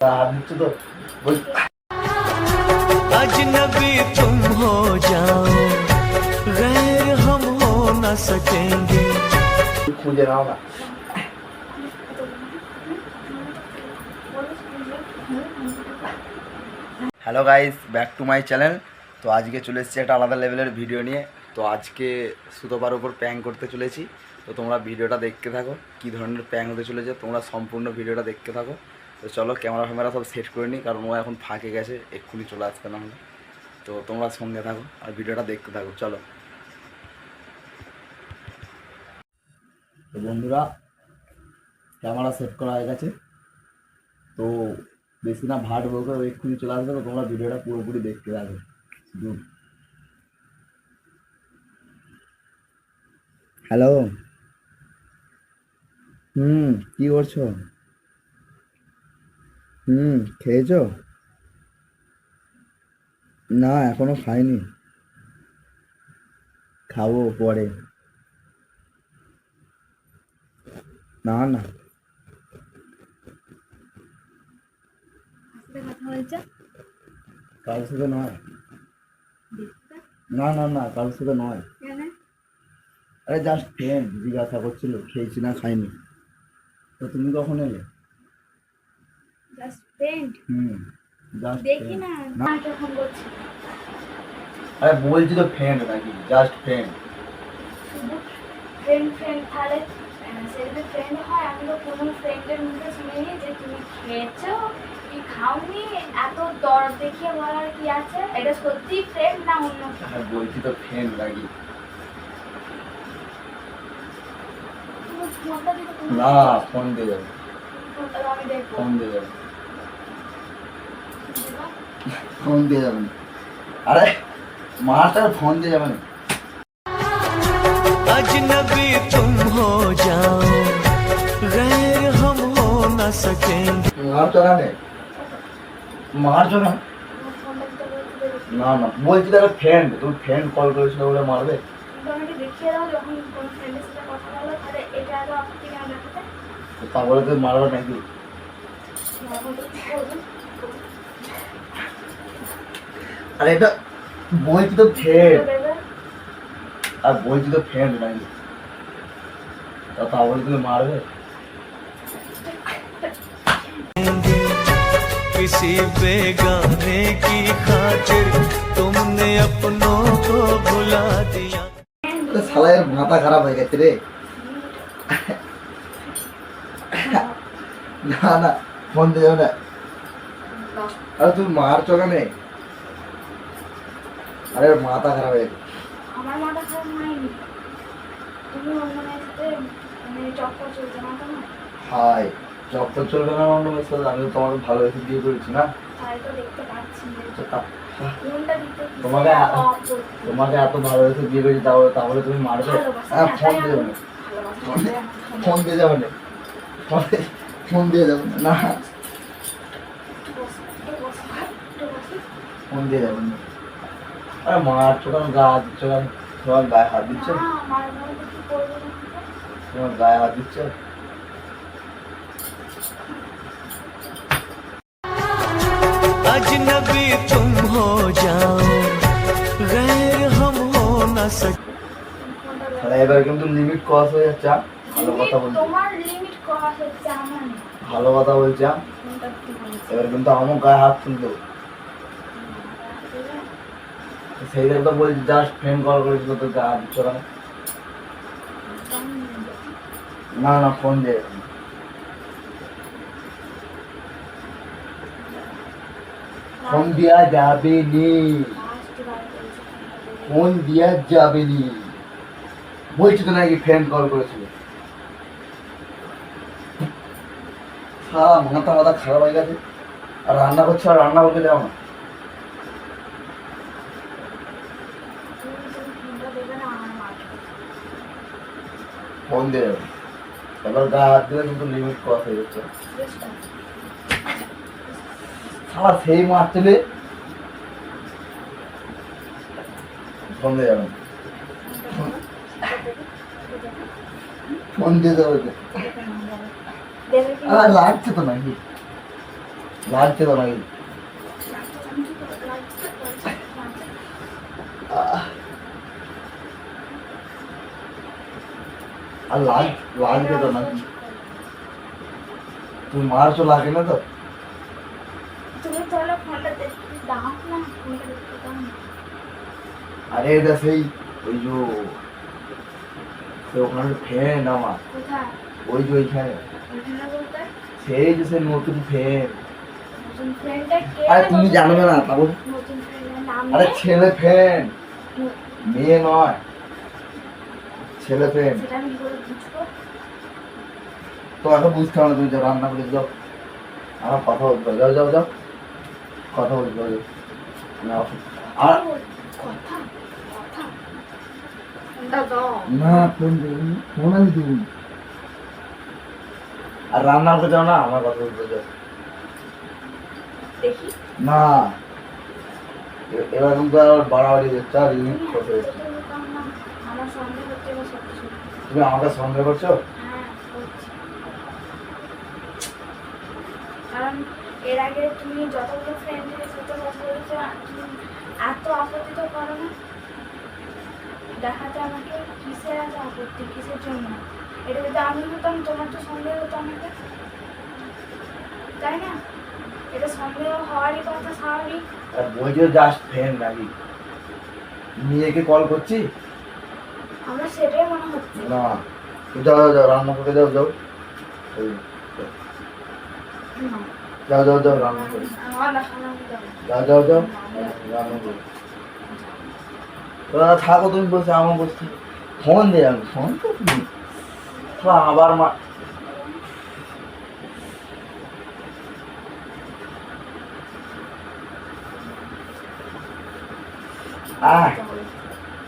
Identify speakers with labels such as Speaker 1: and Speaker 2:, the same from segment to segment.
Speaker 1: হাত দিচ্ছ তো বল
Speaker 2: अजनबी तुम हो जाओ गैर हम हो न सकेंगे
Speaker 1: খুঁজে নাও না hello guys back to my channel তো আজকে চলে এসেছি একটা আলাদা লেভেলের ভিডিও নিয়ে তো আজকে সুতোপার উপর প্যাং করতে চলেছি তো তোমরা ভিডিওটা দেখতে থাকো কী ধরনের প্যাং হতে চলেছে তোমরা সম্পূর্ণ ভিডিওটা দেখতে থাকো তো চলো, ক্যামেরা ফ্যামেরা সব সেট করে নিই কারণ ও এখন ফাঁকে গেছে, এক্ষুনি চলে আসবে না হলে। তো তোমরা সঙ্গে থাকো আর ভিডিওটা দেখতে থাকো, চলো। তো বন্ধুরা, ক্যামেরা সেট করা হয়ে গেছে। তো বেশি না ভাট বলবে ও এক্ষুনি চলে আসবে, তো তোমরা ভিডিওটা পুরোপুরি দেখতে থাকো। হ্যালো হুম, কি করছ? হুম খেয়েছো? না এখনও খাইনি। খাব পরে। না না। কারোর সাথে নয়। না না না কারোর সাথে নয়। আরে জাস্ট ফ্রেন্ড জিজ্ঞাসা করছিল খেয়েছি না খাইনি। তো তুমি কখন এলে?
Speaker 3: জাস্ট ফ্রেন্ড
Speaker 1: হুম জাস্ট
Speaker 3: দেখি না না। যখন বলছি।
Speaker 1: আরে বলছি তো ফ্রেন্ড নাকি জাস্ট ফ্রেন্ড
Speaker 3: ফ্রেন্ড ফ্রেন্ড তাহলে আহ, ফ্রেন্ড হয় আমি তো কোনো ফ্রেন্ডের মুখে শুনিনি যে তুমি খেয়েছো কি খাওনি এত দর দেখিয়ে বলার কি আছে? এটা সত্যি ফ্রেন্ড না অন্য
Speaker 1: বলছি তো ফ্রেন্ড নাকি। না ফোন দিয়ে যাবে। ফোন দিয়ে যাবে। ফোন দিয়ে যাবে না। আরে মাটার ফোন দিয়ে যাবে না
Speaker 2: अजनबी तुम हो जाओ गैर हम हो न सकेंगे
Speaker 1: মারছো না মারছো না
Speaker 3: আমার ফোনটা দিতে বলতে দেবে।
Speaker 1: না না বলছি তাহলে ফ্রেন্ড তুমি ফ্রেন্ড কল করেছিল বলে মারবে
Speaker 3: কিন্তু আমাকে দেখিয়ে দাও
Speaker 1: আরে এটা বলছি তো ফ্রেন্ড আর বলছি তো ফ্রেন্ড নাকি তা তারপরে তুমি মারবে
Speaker 2: किसी बेगाने की खातिर तुमने अपनों को भुला दिया
Speaker 1: আরে শালায়ের মাথা খারাপ হয়ে গেছে রে না না ফোন দিয়ে যাবে না আরে তুমি মারছো কেন আরে মাথা খারাপ হয়ে গেছে।
Speaker 3: আমার মাথা খারাপ হয়নি। তুমি অন্য মানে চক্কর চলছে না কেন
Speaker 1: হাই তো চলবে না অন্য মেয়ের সাথে? আমি তো তোমাকে ভালোবেসে বিয়ে করেছি না?
Speaker 3: তাই তো দেখতে পাচ্ছি
Speaker 1: তো তা-
Speaker 3: ফোনটা দিতে কি
Speaker 1: তোমাকে এত ভালোবেসে বিয়ে করেছি তাহলে তাহলে তুমি মারবে? হ্যাঁ ফোন দিয়ে যাবে
Speaker 3: ফোন।
Speaker 1: দিয়ে যাবে না। ফোন দিয়ে- যাবে না। ফোন দিয়ে যাবে না। আরে মারছো কেন গা হাত দিচ্ছ কেন তোমার গায়ে হাত দিচ্ছ
Speaker 3: না, আমার মনে কি করবো না কি করবো?
Speaker 1: তোমার গায়ে হাত দিচ্ছ
Speaker 2: अजनबी तुम हो जाओ गैर हम हो न सके
Speaker 3: ফোনটা দাও।
Speaker 1: তাহলে এবার কিন্তু লিমিট ক্রস হয়ে যাচ্ছে আ? ভালো কথা বলছি
Speaker 3: তোমার লিমিট করা হচ্ছে আমার না।
Speaker 1: ভালো কথা বলছি আ?
Speaker 3: ফোনটা কি বলছে?
Speaker 1: এবার কিন্তু আমার গায়ে হাত তুলতে সেই জন্য তো বলছি জাস্ট ফ্রেন্ড কল করেছিল তো গায়ে হাত না না ফোন দিয়ে ফোন দেওয়া যাবে নি। ফোন দেওয়া যাবে নি। বলছি তো নাকি ফ্রেন্ড কল করেছিল। হ্যাঁ মাথা মাথা খারাপ হয়ে গেছে। আর রান্না করছে, আর রান্না করতে যাও না। ফোন দিয়ে যাবে এবার গা হাত দিলে কিন্তু লিমিট ক্রস হয়ে যাচ্ছে সারা সেই মারছিলে ফোন দিয়ে যাবেন ফোন দিয়ে যাবে
Speaker 3: দেবে কি
Speaker 1: আর লাগছে তো নাকি লাগছে তো নাকি আর লাগ লাগছে তো নাকি তুমি মারছো লাগে না তো?
Speaker 3: তুমি ফোনটা দাও না না।
Speaker 1: আরে এটা সেই ওই যে সে ওখানে ফ্রেন্ড আমার। ওই যে ওইখানে। সেই যে সে নতুন
Speaker 3: কে
Speaker 1: আরে তুমি জানবে না তারপর আরে ছেলে ফ্রেন্ড
Speaker 3: ন-
Speaker 1: মেয়ে নয়। ছেলে
Speaker 3: বুঝব।
Speaker 1: তো এখন বুঝতে হবে তুমি যাও রান্না করে যাও। আমার কথা বলতে যাও যাও যাও। কথা বলতে হবে। আর না ফোন আমি দেবো আর রান্না করতে যাও না আমার কথা বলতে যাও। না। এ- এবার কিন্তু আর বাড়াবাড়ি হচ্ছে আর ইউনিট
Speaker 3: তুমি
Speaker 1: আমাকে সন্দেহ করছ?
Speaker 3: হ্যাঁ কারণ এর আগে তুমি যতগুলো ফ্রেন্ডের সাথে কথা বলেছ এত আপত্তি তো করো না। দেখাতে আমাকে কিসের এত আপত্তি কিসের জন্য? এটা যদি আমি হতাম তোমার তো সন্দেহ হতো আমাকে। তাই না? এটা সন্দেহ হওয়ারই কথা স্বাভাবিক।
Speaker 1: আর জাস্ট ফ্রেন্ড নাকি? মেয়েকে কল করছি?
Speaker 3: আমার সেটাই মনে হচ্ছে।
Speaker 1: না যাও যাও রান্না করে যাও যাও। যাও যাও যাও রান্না করে। যাও যাও যাও। রান্না করে। থাকো তুমি বসে আমার বসে ফোন দে আমি ফোন তো আবার মা আহ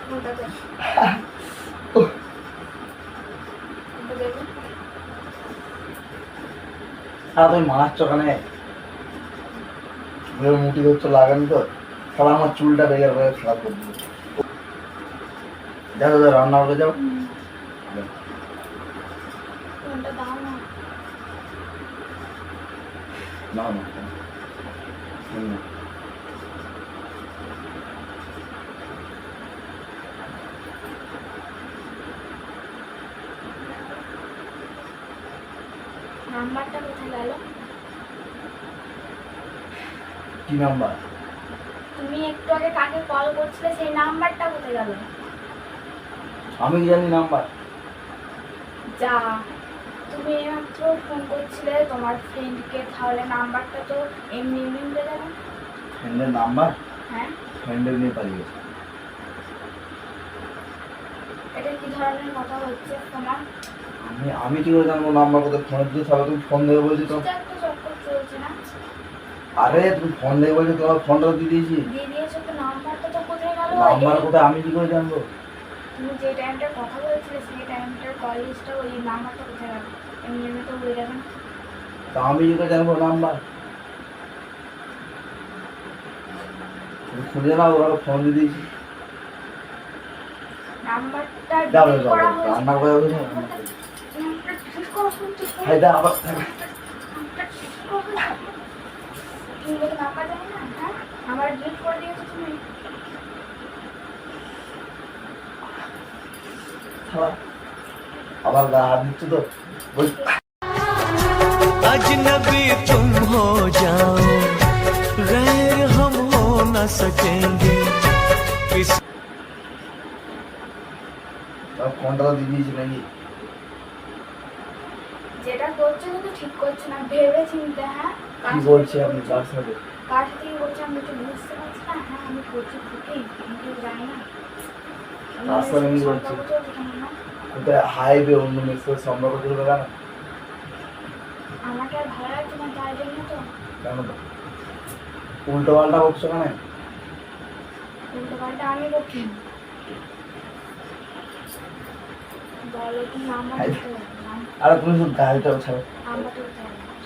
Speaker 3: ফোনটা দে।
Speaker 1: উহ,
Speaker 3: ফোনটা দেবে?
Speaker 1: আর তুমি মারছো ওখানে মুটি ধরছো লাগানি তো তাহলে আমার চুলটা বেগার করে খারাপ করে দিল যাও যাও রান্না করে যাও।
Speaker 3: না
Speaker 1: না।
Speaker 3: নাম্বারটা কোথায় গেল।
Speaker 1: কি নাম্বার?
Speaker 3: তুমি একটু আগে কাকে কল করছিলে সেই নাম্বারটা কোথায় গেল।
Speaker 1: আমি কি জানি নাম্বার?
Speaker 3: যা তুমি এইমাত্র ফোন করছিলে তোমার ফ্রেন্ডকে তাহলে নাম্বারটা তো এমনি এমনি উঠে যাবে
Speaker 1: ফ্রেন্ডের নাম্বার?
Speaker 3: হ্যাঁ।
Speaker 1: ফ্রেন্ডের নিয়ে পালিয়ে গেছে।
Speaker 3: এটা কি ধরনের কথা হচ্ছে তোমার?
Speaker 1: আমি আমি কি করে জানব নাম্বার কোথায়? ফোন দিয়ে তাহলে তুমি ফোন দেবে বলছি তো।
Speaker 3: চলছে না?
Speaker 1: আরে তুমি ফোন দেবে বলছি তোমার ফোনটা দিয়ে দিয়েছি।
Speaker 3: দিয়ে দিয়েছ তো নাম্বারটা তো কোথায় গেল
Speaker 1: নাম্বার কোথায়? আমি কি করে জানব?
Speaker 3: তুমি যে টাইমটার কথা বলছিলে সেই টাইমটার কল লিস্টটা ওই নাম্বারটা কোথায় গেল? এমনি এমনি তো না?
Speaker 1: তা আমি কি করে জানব নাম্বার? তুমি খুঁজে নাও ওরা ফোন দিয়ে দিয়েছি।
Speaker 3: আমার ডিলিট করে দিয়েছো তুমি
Speaker 1: শালা, আবার গা হাত দিচ্ছ তো বল
Speaker 2: अजनबी तुम हो जाओ गैर हम हो न सकेंगे
Speaker 1: তো দিয়ে দিয়েছি নাকি?
Speaker 3: যেটা করছ কিন্তু ঠিক করছ না ভেবে চিনতে হ্যাঁ?
Speaker 1: কি বলছি আপনি কার সাথে?
Speaker 3: কার সাথে কি করছ আমি তো বুঝতে পারছি না হ্যাঁ আমি করছি ঠিকই আমি তো জানি না।
Speaker 1: কার সাথে আমি বলছি?
Speaker 3: না?
Speaker 1: অন্য সাথে সম্পর্ক চলবে কেন?
Speaker 3: আমাকে আর ভালো লাগছে না জন্য তো।
Speaker 1: কেন উল্টো পাল্টা বকছো কেন?
Speaker 3: উল্টো পাল্টা আমি বলো তুমি নাম্বার
Speaker 1: হাই।
Speaker 3: দিতে হবে নাম-
Speaker 1: আরে তুমি শুধু গাড়িটাও ছাড়ো।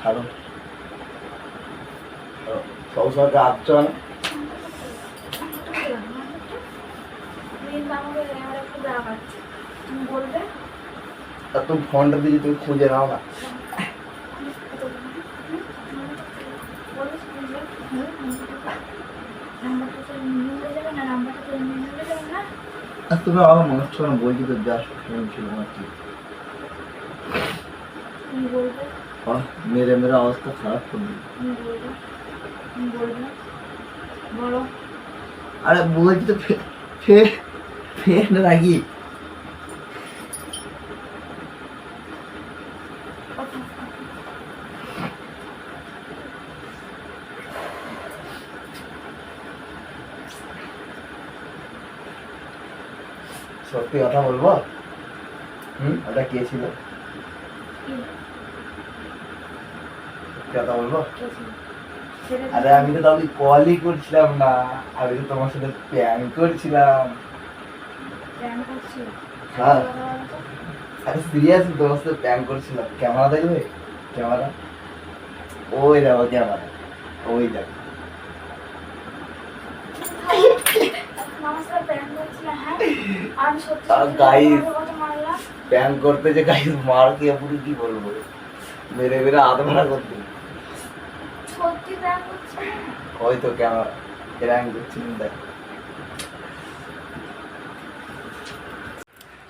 Speaker 1: ছাড়ো। সব সময় কাঁদছো না।
Speaker 3: তুমি
Speaker 1: ফোনটা দিয়ে তুমি খুঁজে নাও না।
Speaker 3: নাম্বারটা তো উড়ে যাবে না, নাম্বারটা তো উড়ে যাবে না।
Speaker 1: আর তুমি আমার মনে হচ্ছে না বলছি তো যা ফোন ছিল আমার কি। মেরে মেরে অবস্থা খারাপ করবি আরে বলছি তো ফে- ফে- ফের রাগি। সত্যি কথা বলব? হুম? ওটা কে ছিল? কথা বলব? আরে আমি তো তাহলে কলই করছিলাম না। আমি তো তোমার সাথে প্যান করছিলাম। হ্যাঁ। আরে সিরিয়াসলি তোমার সাথে প্যান করছিলাম। ক্যামেরা দেখবে? ক্যামেরা? ওই দেখো ক্যামেরা। ওই দেখো
Speaker 3: আমার সাথে প্ল্যান করছিলে হ্যাঁ আর
Speaker 1: প্যান করতে যে গাইস মার খেয়ে পুরো কি বলব? মেরে মেরে করতে। ওই তো করছিলাম দেখ।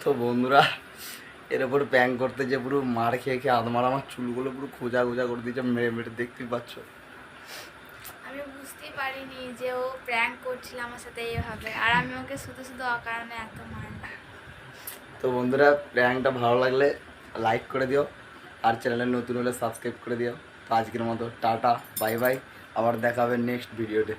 Speaker 1: তো বন্ধুরা এর উপর প্যাং করতে যে পুরো মার খেয়ে খেয়ে আদমার আমার চুলগুলো পুরো খোঁজা খোঁজা করে দিয়েছে মেরে মেরে দেখতেই পাচ্ছ?
Speaker 3: আমি বুঝতেই পারিনি যে ও প্র্যাঙ্ক করছিল আমার সাথে এইভাবে আর আমি ওকে শুধু শুধু অকারণে এত মারলাম
Speaker 1: তো বন্ধুরা প্র্যাঙ্কটা ভালো লাগলে লাইক করে দিও, আর চ্যানেলে নতুন হলে সাবস্ক্রাইব করে দিও। তো আজকের মতো, টাটা বাই বাই আবার দেখা হবে নেক্সট ভিডিওতে